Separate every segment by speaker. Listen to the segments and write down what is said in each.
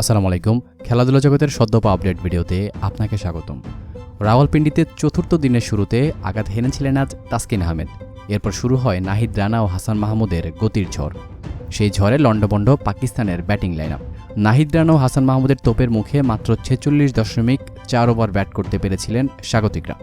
Speaker 1: আসসালামু আলাইকুম। খেলাধুলা জগতের সদ্যপা আপডেট ভিডিওতে আপনাকে স্বাগতম। রাওয়ালপিন্ডিতে চতুর্থ দিনের শুরুতে আঘাত হেনেছিলেন আজ তাসকিন আহমেদ। এরপর শুরু হয় নাহিদ রানা ও হাসান মাহমুদের গতির ঝড়। সেই ঝড়ে লণ্ডভণ্ড পাকিস্তানের batting line up Nahid Rana ও হাসান মাহমুদের তোপের মুখে মাত্র ছেচল্লিশ দশমিক চার ওভার ব্যাট করতে পেরেছিলেন স্বাগতিকরা।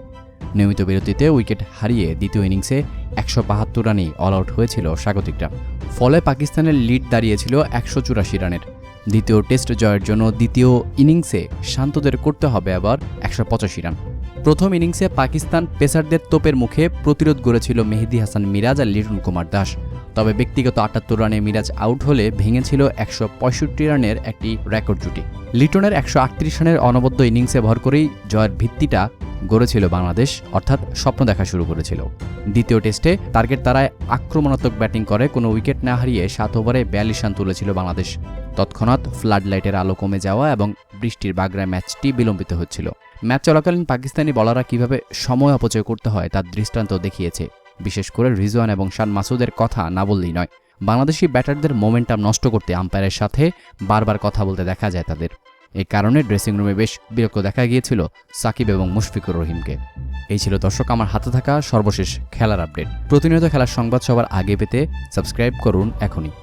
Speaker 1: নিয়মিত বিরতিতে উইকেট হারিয়ে দ্বিতীয় ইনিংসে একশো বাহাত্তর রানেই অল আউট হয়েছিল স্বাগতিকরা। ফলে পাকিস্তানের লিড দাঁড়িয়েছিল একশো চুরাশি রানের। দ্বিতীয় টেস্ট জয়ের জন্য দ্বিতীয় ইনিংসে শান্তদের করতে হবে আবার একশো পঁচাশি রান। প্রথম ইনিংসে পাকিস্তান পেসারদের তোপের মুখে প্রতিরোধ গড়েছিল মেহেদি হাসান মিরাজ আর লিটন কুমার দাস। তবে ব্যক্তিগত আটাত্তর রানে মিরাজ আউট হলে ভেঙেছিল একশো পঁয়ষট্টি রানের একটি রেকর্ড জুটি। লিটনের একশো আটত্রিশ রানের অনবদ্য ইনিংসে ভর করেই জয়ের ভিত্তিটা গড়েছিল বাংলাদেশ, অর্থাৎ স্বপ্ন দেখা শুরু করেছিল। দ্বিতীয় টেস্টে টার্গেট তারায় আক্রমণাত্মক ব্যাটিং করে কোনো উইকেট না হারিয়ে সাত ওভারে বিয়াল্লিশ রান তুলেছিল বাংলাদেশ। তৎক্ষণাৎ ফ্লাড লাইটের আলো কমে যাওয়া এবং বৃষ্টির বাগড়ায় ম্যাচটি বিলম্বিত হচ্ছিল। ম্যাচ চলাকালীন পাকিস্তানি বলাররা কীভাবে সময় অপচয় করতে হয় তার দৃষ্টান্ত দেখিয়েছে। বিশেষ করে রিজওয়ান এবং শান মাসুদের কথা না বললেই নয়। বাংলাদেশি ব্যাটারদের মোমেন্টাম নষ্ট করতে আম্পায়ারের সাথে বারবার কথা বলতে দেখা যায় তাদের। এই কারণে ড্রেসিং রুমে বেশ বিরক্ত দেখা গিয়েছিল সাকিব এবং মুশফিকুর রহিমকে। এই ছিল দর্শক, আমার হাতে থাকা সর্বশেষ খেলার আপডেট প্রতিনিয়ত খেলার সংবাদ সবার আগে পেতে সাবস্ক্রাইব করুন এখনই।